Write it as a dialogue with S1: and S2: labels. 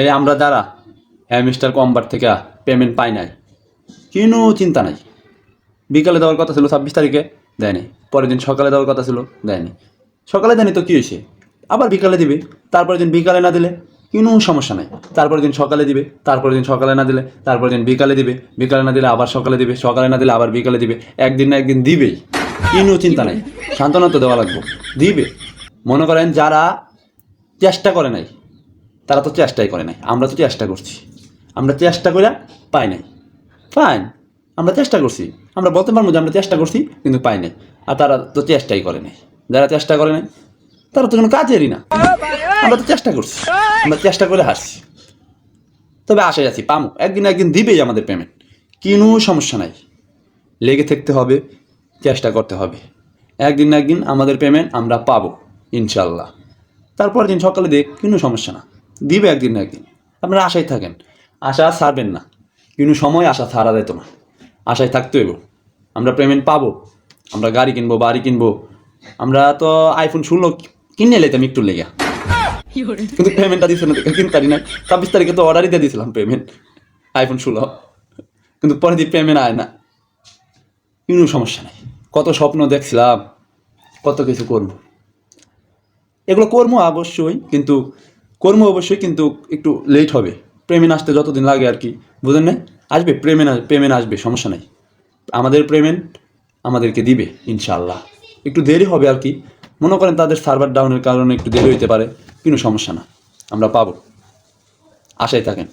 S1: এই আমরা যারা মিস্টার কম্বার থেকে পেমেন্ট পাই নাই, কোনো চিন্তা নাই। বিকালে দেওয়ার কথা ছিল ছাব্বিশ তারিখে, দেয়নি। পরের দিন সকালে দেওয়ার কথা ছিল, দেয়নি। সকালে দেয়নি তো কী হয়েছে? আবার বিকালে দিবে, তারপরের দিন বিকালে না দিলে কোনো সমস্যা নাই। তারপরের দিন সকালে দিবে, তারপরের দিন সকালে না দিলে, তারপরের দিন বিকালে দিবে, বিকালে না দিলে আবার সকালে দিবে, সকালে না দিলে আবার বিকালে দিবে, একদিন না একদিন দিবেই। কোনো চিন্তা নাই। সান্ত্বনা তো দেওয়া লাগবে। দিবে। মনে করেন যারা চেষ্টা করে নাই তারা তো চেষ্টাই করে নাই। আমরা তো চেষ্টা করছি। আমরা চেষ্টা করে পাই নাই। ফাইন আমরা চেষ্টা করছি। আমরা বলতে পারব যে আমরা চেষ্টা করছি, কিন্তু পাই নাই। আর তারা তো চেষ্টাই করে নাই। যারা চেষ্টা করে নাই, তারা তো কোনো কাজেরই না। আমরা তো চেষ্টা করছি। আমরা চেষ্টা করে হাসছি তবে আশায় আছি পামো একদিন একদিন দিবেই আমাদের পেমেন্ট কোনো সমস্যা নাই। লেগে থাকতে হবে, চেষ্টা করতে হবে। একদিন না একদিন আমাদের পেমেন্ট আমরা পাবো, ইনশাল্লাহ। তারপর দিন সকালে দেখ, কোনো সমস্যা না। দিবে একদিন না একদিন। আপনারা আশায় থাকেন। আশা ছাড়বেন না। কোনো সময়, আশা ছাড়া যেত না। আশায় থাকতে হইব। আমরা পেমেন্ট পাবো। আমরা গাড়ি কিনবো, বাড়ি কিনবো। আমরা তো আইফোন ষোলো কিনে লেতাম একটু লেগে। কিন্তু পেমেন্টটা দিচ্ছে না কিনতে পারি না ছাব্বিশ তারিখে তো অর্ডারই দিয়ে দিয়েছিলাম পেমেন্ট আইফোন ষোলো। কিন্তু পরে দিন পেমেন্ট আয় না। কোনো সমস্যা নাই। কত স্বপ্ন দেখছিলাম। কত কিছু করব। এগুলো কর্ম অবশ্যই, কিন্তু কর্ম অবশ্যই কিন্তু একটু লেট হবে। প্রেমেন আসতে যতদিন লাগে আর কি বুঝেন না আসবে প্রেমেন প্রেমে আসবে সমস্যা নাই। আমাদের পেমেন্ট আমাদেরকে দিবে ইনশাল্লাহ একটু দেরি হবে আর কি। মনে করেন তাদের সার্ভার ডাউনের কারণে একটু দেরি হইতে পারে কিন্তু সমস্যা না। আমরা পাবো। আশায় থাকেন।